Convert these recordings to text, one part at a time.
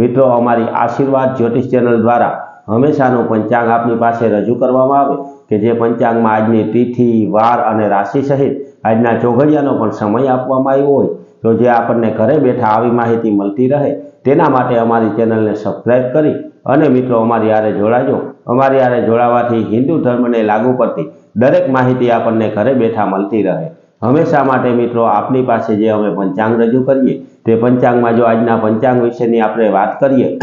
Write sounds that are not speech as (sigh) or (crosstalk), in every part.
મિત્રો, અમારી આશીર્વાદ જ્યોતિષ ચેનલ દ્વારા હંમેશાનું પંચાંગ આપની પાસે રજૂ કરવામાં આવે કે જે પંચાંગમાં આજની તિથિ, વાર અને રાશિ સહિત આજના ચોઘડિયાનો પણ સમય આપવામાં આવ્યો હોય. તો જે આપણને ઘરે બેઠા આવી માહિતી મળતી રહે તેના માટે અમારી ચેનલને સબસ્ક્રાઈબ કરી અને મિત્રો, અમારી આરે જોડાજો. અમારી આરે જોડાવાથી હિન્દુ ધર્મને લાગુ પડતી દરેક માહિતી આપણને ઘરે બેઠા મળતી રહે. હંમેશા માટે મિત્રો આપની પાસે જે અમે પંચાંગ રજૂ કરીએ, તે પંચાંગમાં જો આજના પંચાંગ વિશેની આપણે વાત કરીએ,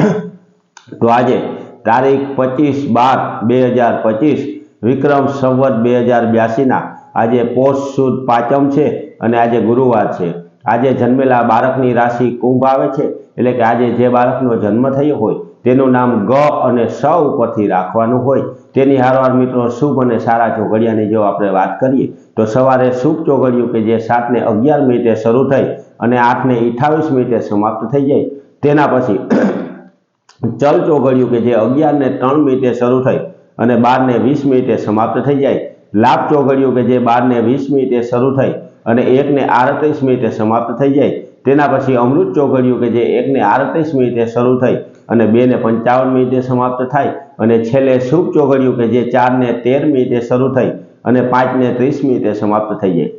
તો આજે તારીખ પચીસ બાર બે હજાર પચીસ, વિક્રમ સંવત બે હજાર બ્યાસીના આજે પોષ સુદ પાંચમ છે અને આજે ગુરુવાર છે. આજે જન્મેલા બાળકની રાશિ કુંભ આવે છે, એટલે કે આજે જે બાળકનો જન્મ થયો હોય, તેનું નામ ગ અને સ ઉપરથી રાખવાનું હોય. તેની હારવાર મિત્રો શુભ અને સારા ચોઘડિયાની જો આપણે વાત કરીએ તો સવારે શુભ ચોઘડિયું કે જે સાતને અગિયાર મિનિટે શરૂ થઈ અને આઠને અઠાવીસ મિનિટે સમાપ્ત થઈ જાય. તેના પછી (clears throat) ચલ ચોઘડિયું કે જે અગિયારને ત્રણ મિનિટે શરૂ થઈ અને બારને વીસ મિનિટે સમાપ્ત થઈ જાય. લાભ ચોઘડિયું કે જે બારને વીસ મિનિટે શરૂ થઈ અને એકને આડત્રીસ મિનિટે સમાપ્ત થઈ જાય. તેના પછી અમૃત ચોઘડિયું કે જે એકને આડત્રીસ મિનિટે શરૂ થઈ અને બેને પંચાવન મિનિટે સમાપ્ત થાય. અને છેલ્લે શુભ ચોઘડિયું કે જે ચારને તેર મિનિટે શરૂ થઈ અને પાંચને ત્રીસ મિનિટે સમાપ્ત થઈ જાય.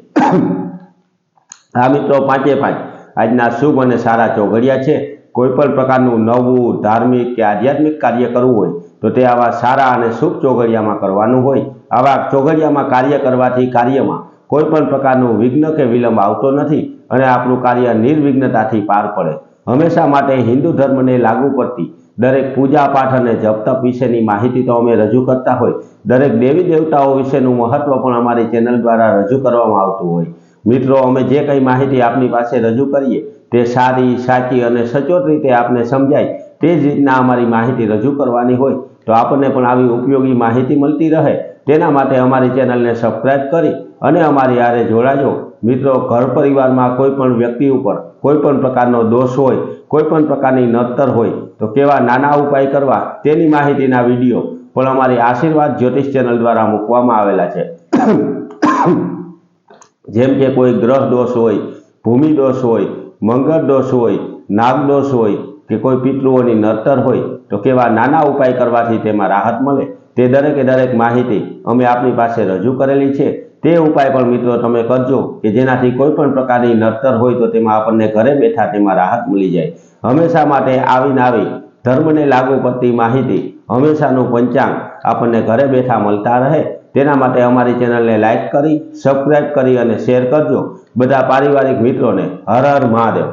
આ મિત્રો, પાંચે પાંચ. આજના શુભ અને સારા ચોઘડિયા છે. કોઈ પણ પ્રકારનું નવું ધાર્મિક કે આધ્યાત્મિક કાર્ય કરવું હોય, તો તે આવા સારા અને શુભ ચોઘડિયામાં કરવાનું હોય. આવા ચોઘડિયામાં કાર્ય કરવાથી કાર્યમાં કોઈ પણ પ્રકારનું વિઘ્ન કે વિલંબ આવતો નથી અને આપણું કાર્ય નિર્વિઘ્નતાથી પાર પડે. હંમેશા માટે હિન્દુ ધર્મને લાગુ પડતી દરેક પૂજા પાઠ અને જપતપ વિશેની માહિતી તો અમે રજૂ કરતા હોય. દરેક દેવી દેવતાઓ વિશેનું મહત્વ પણ અમારી ચેનલ દ્વારા રજૂ કરવામાં આવતું હોય. મિત્રો, અમે જે કંઈ માહિતી આપની પાસે રજૂ કરીએ, તે સારી, સાચી અને સચોટ રીતે આપને સમજાય, તે જ રીતના અમારી માહિતી રજૂ કરવાની હોય. તો આપણને પણ આવી ઉપયોગી માહિતી મળતી રહે. તેના માટે અમારી ચેનલને સબસ્ક્રાઈબ કરી અને અમારી આરે જોડાજો. મિત્રો, ઘર પરિવારમાં કોઈ પણ વ્યક્તિ ઉપર કોઈ પણ પ્રકારનો દોષ હોય, કોઈ પણ પ્રકારની નડતર હોય, તો કેવા નાના ઉપાય કરવા તેની માહિતીના વીડિયો પણ અમારી આશીર્વાદ જ્યોતિષ ચેનલ દ્વારા મૂકવામાં આવેલા છે. જેમ કે કોઈ ગ્રહ દોષ હોય, ભૂમિ દોષ હોય, મંગળ દોષ હોય, નાગ દોષ હોય, કે કોઈ પિતૃઓની નડતર હોય, તો કેવા નાના ઉપાય કરવાથી તેમાં રાહત મળે, તે દરેકે દરેક માહિતી અમે આપની પાસે રજૂ કરેલી છે. તે ઉપાય પણ મિત્રો તમે કરજો કે જેનાથી કોઈ પણ પ્રકારની નડતર હોય તો તેમાં આપણને ઘરે બેઠા તેમાં રાહત મળી જાય. હંમેશા માટે આવીને આવી ધર્મને લાગુ પડતી માહિતી, હંમેશાનું પંચાંગ આપણને ઘરે બેઠા મળતા રહે. તેના માટે અમારી ચેનલને લાઈક કરી સબસ્ક્રાઈબ કરી અને શેર કરજો. બધા પારિવારિક મિત્રોને હર હર મહાદેવ.